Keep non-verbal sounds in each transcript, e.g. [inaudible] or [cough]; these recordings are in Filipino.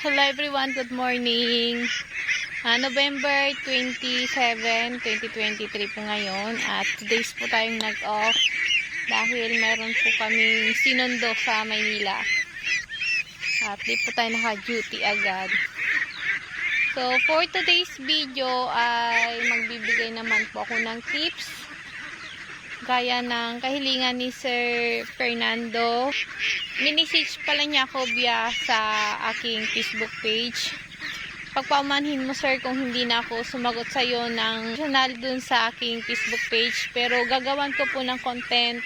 Hello everyone, good morning. Ah, November 27, 2023 po ngayon at today's po tayong nag-off dahil meron po kami sinundo sa Maynila. At di po tayo naka-duty agad. So, for today's video ay magbibigay naman po ako ng tips gaya ng kahilingan ni Sir Fernando. Minisage pala niya ako via sa aking Facebook page. Pagpaumanhin mo sir kung hindi na ako sumagot sa iyo ng channel dun sa aking Facebook page. Pero gagawan ko po ng content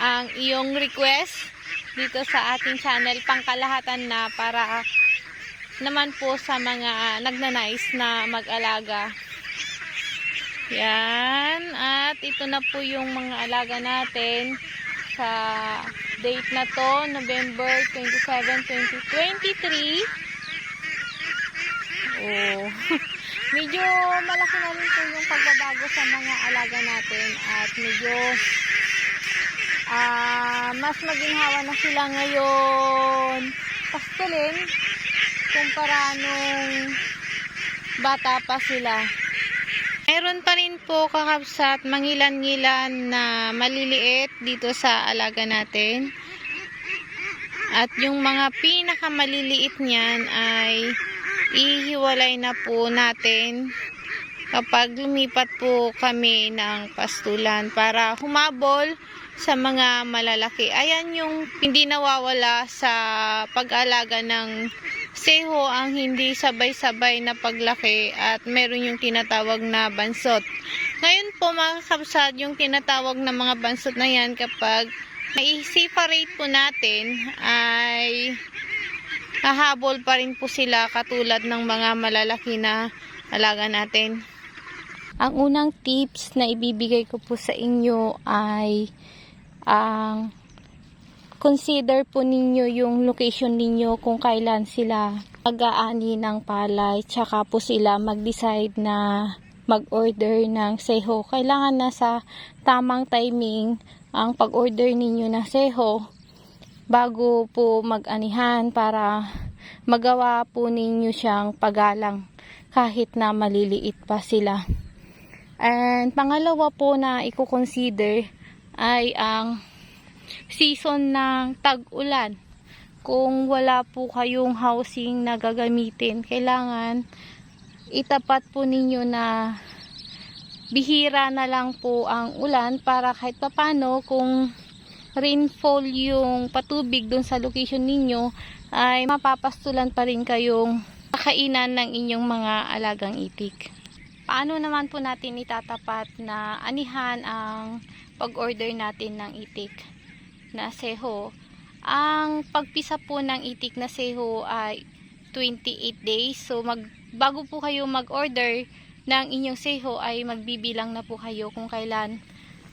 ang iyong request dito sa ating channel pangkalahatan na para naman po sa mga nagnanais na mag-alaga. Yan. At ito na po yung mga alaga natin sa date na to, November 27, 2023. Oh. [laughs] medyo malaki na rin po yung pagbabago sa mga alaga natin at medyo ah mas maginhawa na sila ngayon pastulin kumpara nung bata pa sila. Meron pa rin po kakapsat mangilan-ngilan na maliliit dito sa alaga natin. At yung mga pinakamaliliit niyan ay ihiwalay na po natin kapag lumipat po kami ng pastulan para humabol sa mga malalaki. Ayan yung hindi nawawala sa pag-alaga ng seho ang hindi sabay-sabay na paglaki at meron yung tinatawag na bansot. Ngayon po mga kapsat, yung tinatawag na mga bansot na yan kapag mai-separate po natin ay hahabol pa rin po sila katulad ng mga malalaki na alaga natin. Ang unang tips na ibibigay ko po sa inyo ay ang consider po ninyo yung location ninyo kung kailan sila mag-aani ng palay tsaka po sila mag-decide na mag-order ng seho. Kailangan na sa tamang timing ang pag-order ninyo ng seho bago po mag-anihan para magawa po ninyo siyang pagalang kahit na maliliit pa sila. And pangalawa po na i-consider ay ang season ng tag-ulan. Kung wala po kayong housing na gagamitin, kailangan itapat po ninyo na bihira na lang po ang ulan para kahit papano kung rainfall yung patubig dun sa location ninyo ay mapapastulan pa rin kayong kakainan ng inyong mga alagang itik. Paano naman po natin itatapat na anihan ang pag-order natin ng itik na seho? Ang pagpisa po ng itik na seho ay 28 days. So mag, bago po kayo mag-order ng inyong seho ay magbibilang na po kayo kung kailan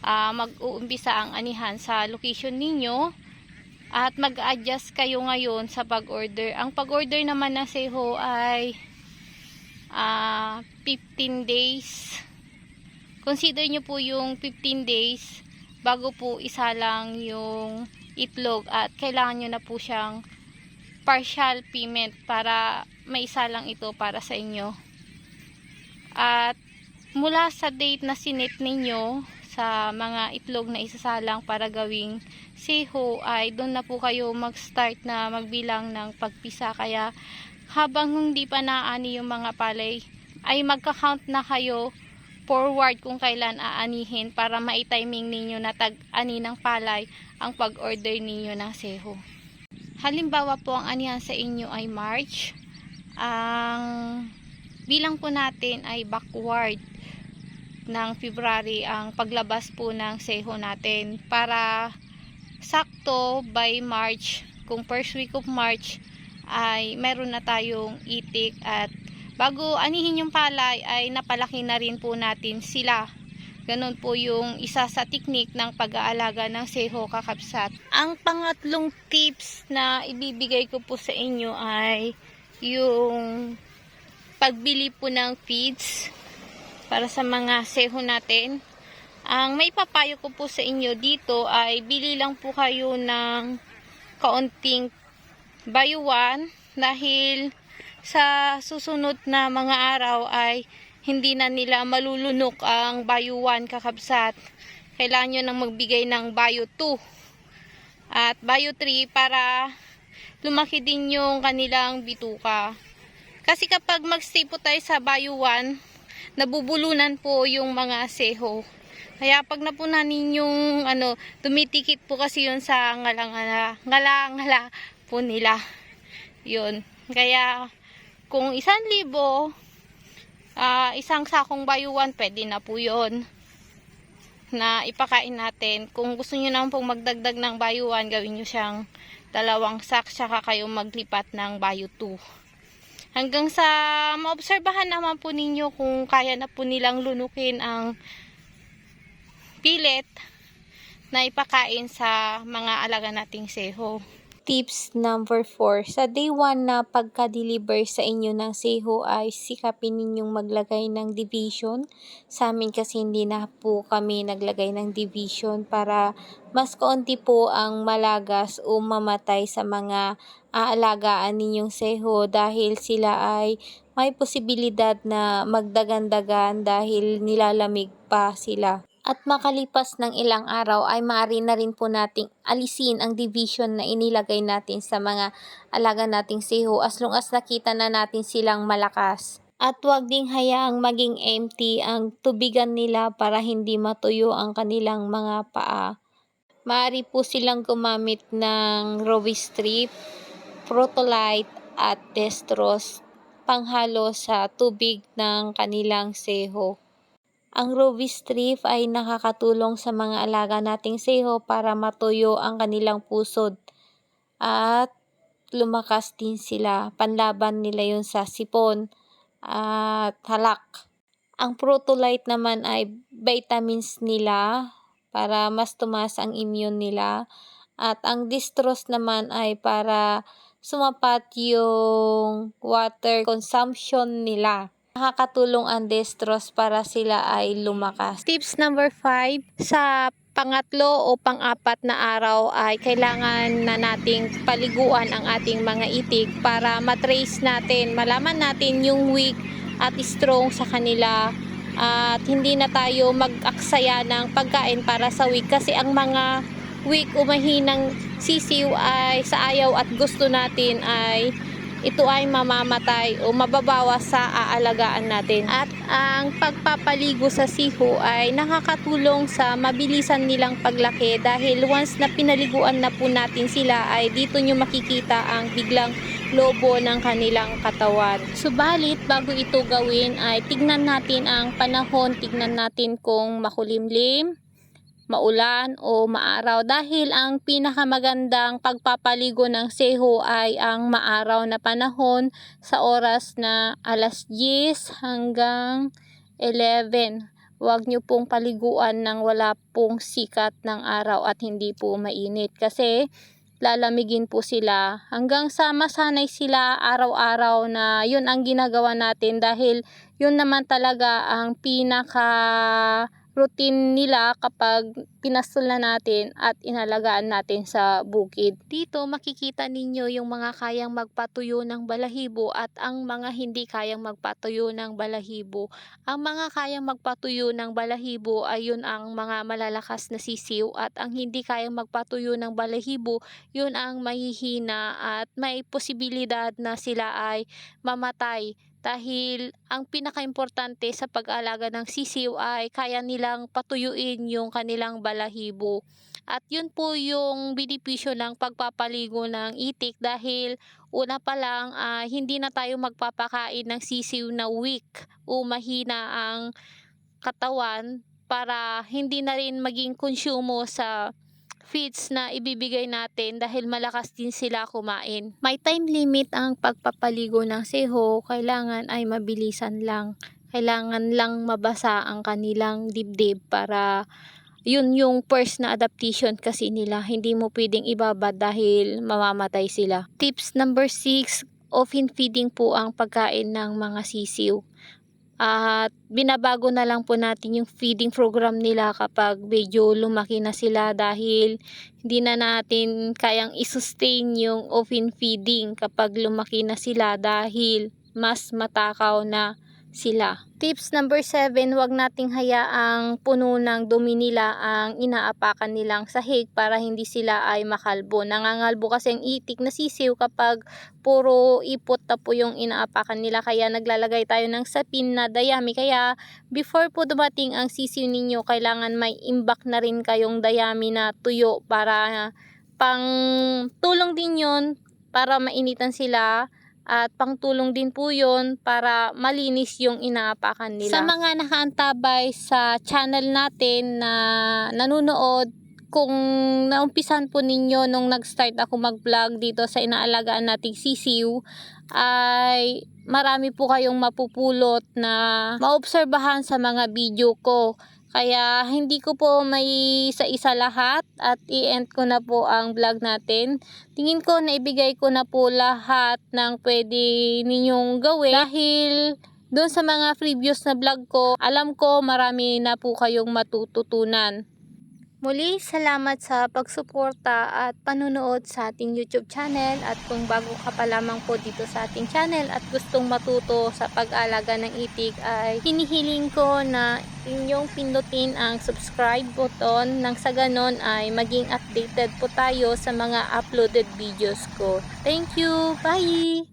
uh, mag-uumpisa ang anihan sa location ninyo at mag-adjust kayo ngayon sa pag-order. Ang pag-order naman ng seho ay uh, 15 days. Consider nyo po yung 15 days bago po isa lang yung itlog at kailangan nyo na po siyang partial payment para maisa lang ito para sa inyo. At mula sa date na sinit ninyo sa mga itlog na isasalang para gawing seho ay doon na po kayo mag-start na magbilang ng pagpisa kaya habang hindi pa naani yung mga palay ay magka-count na kayo forward kung kailan aanihin para maitiming ninyo na tag-ani ng palay ang pag-order ninyo ng seho. Halimbawa po ang anihan sa inyo ay March. Ang bilang po natin ay backward ng February ang paglabas po ng seho natin para sakto by March kung first week of March ay meron na tayong itik at bago anihin yung palay ay napalaki na rin po natin sila Ganon po yung isa sa teknik ng pag-aalaga ng seho kakapsat. Ang pangatlong tips na ibibigay ko po sa inyo ay yung pagbili po ng feeds para sa mga seho natin. Ang may papayo ko po sa inyo dito ay bili lang po kayo ng kaunting bayuan dahil sa susunod na mga araw ay hindi na nila malulunok ang Bayo 1 kakabsat. Kailangan nyo nang magbigay ng Bayo 2 at Bayo 3 para lumaki din yung kanilang bituka. Kasi kapag magstay po tayo sa Bayo 1, nabubulunan po yung mga seho. Kaya pag napunanin yung ano, tumitikit po kasi yun sa ngala-ngala, ngala-ngala po nila. Yun. Kaya kung isang libo, ah, isang sakong bayuan, pwede na po yun na ipakain natin. Kung gusto nyo naman pong magdagdag ng bayuan, gawin nyo siyang dalawang sak, saka kayo maglipat ng bayo 2. Hanggang sa maobserbahan naman po ninyo kung kaya na po nilang lunukin ang pilit na ipakain sa mga alaga nating seho. Tips number 4. Sa day 1 na pagka-deliver sa inyo ng seho ay sikapin ninyong maglagay ng division. Sa amin kasi hindi na po kami naglagay ng division para mas kaunti po ang malagas o mamatay sa mga aalagaan ninyong seho dahil sila ay may posibilidad na magdagan-dagan dahil nilalamig pa sila. At makalipas ng ilang araw ay maaari na rin po nating alisin ang division na inilagay natin sa mga alaga nating siho as long as nakita na natin silang malakas. At huwag ding hayaang maging empty ang tubigan nila para hindi matuyo ang kanilang mga paa. Maaari po silang gumamit ng Rowie Strip, Protolite at Destros panghalo sa tubig ng kanilang seho. Ang Rovi Strip ay nakakatulong sa mga alaga nating seho para matuyo ang kanilang pusod at lumakas din sila. Panlaban nila yun sa sipon at halak. Ang Protolite naman ay vitamins nila para mas tumaas ang immune nila. At ang Distros naman ay para sumapat yung water consumption nila nakakatulong ang destros para sila ay lumakas. Tips number 5, sa pangatlo o pang-apat na araw ay kailangan na nating paliguan ang ating mga itik para matrace natin, malaman natin yung weak at strong sa kanila at hindi na tayo mag-aksaya ng pagkain para sa weak kasi ang mga weak o mahinang sisiw ay sa ayaw at gusto natin ay ito ay mamamatay o mababawas sa aalagaan natin. At ang pagpapaligo sa siho ay nakakatulong sa mabilisan nilang paglaki dahil once na pinaliguan na po natin sila ay dito nyo makikita ang biglang lobo ng kanilang katawan. Subalit, bago ito gawin ay tignan natin ang panahon, tignan natin kung makulimlim, maulan o maaraw dahil ang pinakamagandang pagpapaligo ng seho ay ang maaraw na panahon sa oras na alas 10 hanggang 11. Huwag nyo pong paliguan ng wala pong sikat ng araw at hindi po mainit kasi lalamigin po sila hanggang sa masanay sila araw-araw na yun ang ginagawa natin dahil yun naman talaga ang pinaka routine nila kapag pinastol na natin at inalagaan natin sa bukid. Dito makikita ninyo yung mga kayang magpatuyo ng balahibo at ang mga hindi kayang magpatuyo ng balahibo. Ang mga kayang magpatuyo ng balahibo ay yun ang mga malalakas na sisiw at ang hindi kayang magpatuyo ng balahibo yun ang mahihina at may posibilidad na sila ay mamatay dahil ang pinakaimportante sa pag-alaga ng sisiw ay kaya nilang patuyuin yung kanilang balahibo. At yun po yung benepisyo ng pagpapaligo ng itik dahil una pa lang uh, hindi na tayo magpapakain ng sisiw na weak o mahina ang katawan para hindi na rin maging konsumo sa feeds na ibibigay natin dahil malakas din sila kumain. May time limit ang pagpapaligo ng seho, kailangan ay mabilisan lang. Kailangan lang mabasa ang kanilang dibdib para yun yung first na adaptation kasi nila. Hindi mo pwedeng ibaba dahil mamamatay sila. Tips number 6, often feeding po ang pagkain ng mga sisiw At binabago na lang po natin yung feeding program nila kapag medyo lumaki na sila dahil hindi na natin kayang isustain yung open feeding kapag lumaki na sila dahil mas matakaw na sila. Tips number 7, wag nating hayaang puno ng dumi nila ang inaapakan nilang sahig para hindi sila ay makalbo. Nangangalbo kasi ang itik na sisiw kapag puro ipot na po yung inaapakan nila kaya naglalagay tayo ng sapin na dayami. Kaya before po dumating ang sisiw ninyo, kailangan may imbak na rin kayong dayami na tuyo para pang tulong din yun para mainitan sila at pangtulong din po yun para malinis yung inaapakan nila. Sa mga nakaantabay sa channel natin na nanonood, kung naumpisan po ninyo nung nag-start ako mag-vlog dito sa inaalagaan nating sisiw, ay marami po kayong mapupulot na maobserbahan sa mga video ko. Kaya hindi ko po may isa-isa lahat at i-end ko na po ang vlog natin. Tingin ko na ibigay ko na po lahat ng pwede ninyong gawin dahil doon sa mga previous na vlog ko, alam ko marami na po kayong matututunan. Muli, salamat sa pagsuporta at panunood sa ating YouTube channel at kung bago ka pa lamang po dito sa ating channel at gustong matuto sa pag-alaga ng itik ay hinihiling ko na inyong pindutin ang subscribe button nang sa ganon ay maging updated po tayo sa mga uploaded videos ko. Thank you! Bye!